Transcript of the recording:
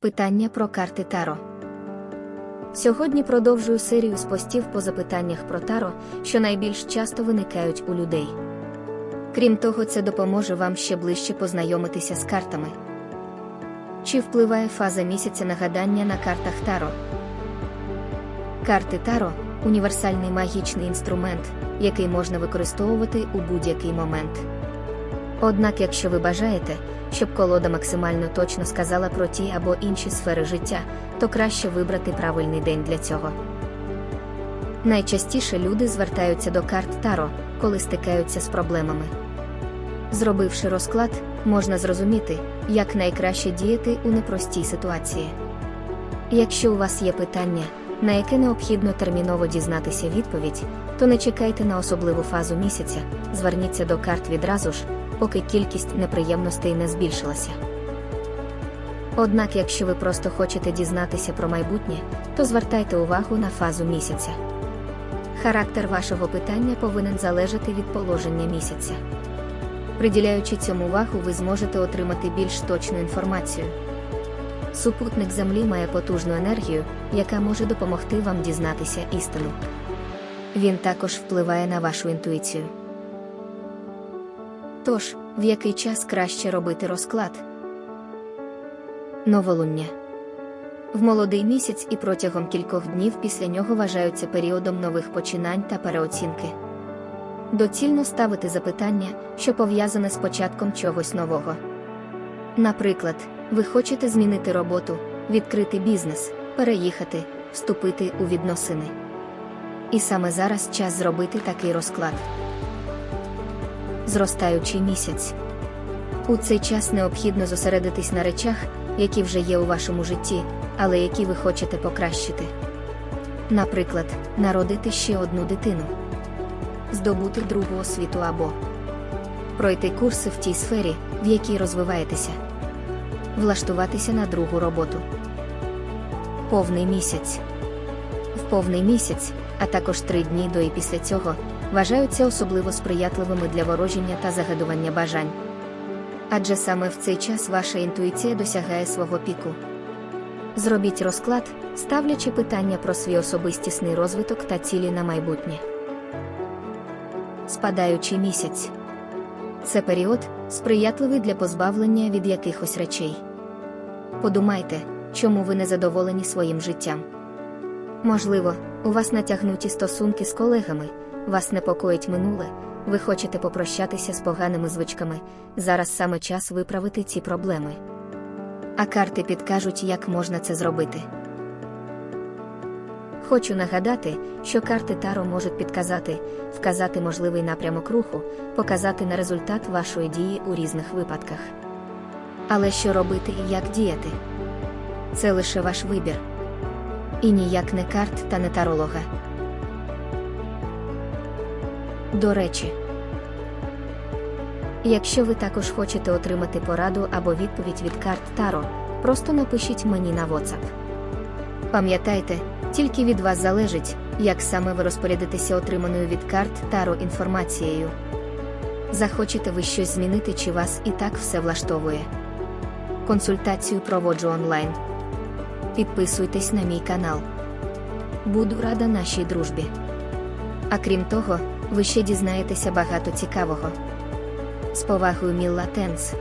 Питання про карти Таро. Сьогодні продовжую серію з постів по запитаннях про Таро, що найбільш часто виникають у людей. Крім того, це допоможе вам ще ближче познайомитися з картами. Чи впливає фаза місяця нагадання на картах Таро? Карти Таро універсальний магічний інструмент, який можна використовувати у будь-який момент. Однак, якщо ви бажаєте, щоб колода максимально точно сказала про ті або інші сфери життя, то краще вибрати правильний день для цього. Найчастіше люди звертаються до карт Таро, коли стикаються з проблемами. Зробивши розклад, можна зрозуміти, як найкраще діяти у непростій ситуації. Якщо у вас є питання, на яке необхідно терміново дізнатися відповідь, то не чекайте на особливу фазу місяця, зверніться до карт відразу ж, поки кількість неприємностей не збільшилася. Однак, якщо ви просто хочете дізнатися про майбутнє, то звертайте увагу на фазу місяця. Характер вашого питання повинен залежати від положення місяця. Приділяючи цьому увагу, ви зможете отримати більш точну інформацію. Супутник Землі має потужну енергію, яка може допомогти вам дізнатися істину. Він також впливає на вашу інтуїцію. Тож, в який час краще робити розклад? Новолуння. В молодий місяць і протягом кількох днів після нього вважаються періодом нових починань та переоцінки. Доцільно ставити запитання, що пов'язане з початком чогось нового. Наприклад, ви хочете змінити роботу, відкрити бізнес, переїхати, вступити у відносини. І саме зараз час зробити такий розклад. Зростаючий місяць. У цей час необхідно зосередитись на речах, які вже є у вашому житті, але які ви хочете покращити. Наприклад, народити ще одну дитину, здобути другу освіту або пройти курси в тій сфері, в якій розвиваєтеся, влаштуватися на другу роботу. Повний місяць. В повний місяць, а також три дні до і після цього, вважаються особливо сприятливими для ворожіння та загадування бажань. Адже саме в цей час ваша інтуїція досягає свого піку. Зробіть розклад, ставлячи питання про свій особистісний розвиток та цілі на майбутнє. Спадаючий місяць це період, сприятливий для позбавлення від якихось речей. Подумайте, чому ви не задоволені своїм життям. Можливо, у вас натягнуті стосунки з колегами, вас непокоїть минуле, ви хочете попрощатися з поганими звичками. Зараз саме час виправити ці проблеми. А карти підкажуть, як можна це зробити. Хочу нагадати, що карти Таро можуть підказати, вказати можливий напрямок руху, показати на результат вашої дії у різних випадках. Але що робити і як діяти? Це лише ваш вибір. І ніяк не карт та не таролога. До речі, якщо ви також хочете отримати пораду або відповідь від карт Таро, просто напишіть мені на WhatsApp. Пам'ятайте, тільки від вас залежить, як саме ви розпорядитеся отриманою від карт Таро інформацією. Захочете ви щось змінити, чи вас і так все влаштовує. Консультацію проводжу онлайн. Підписуйтесь на мій канал. Буду рада нашій дружбі. А крім того, ви ще дізнаєтеся багато цікавого. З повагою Мілла Тенс.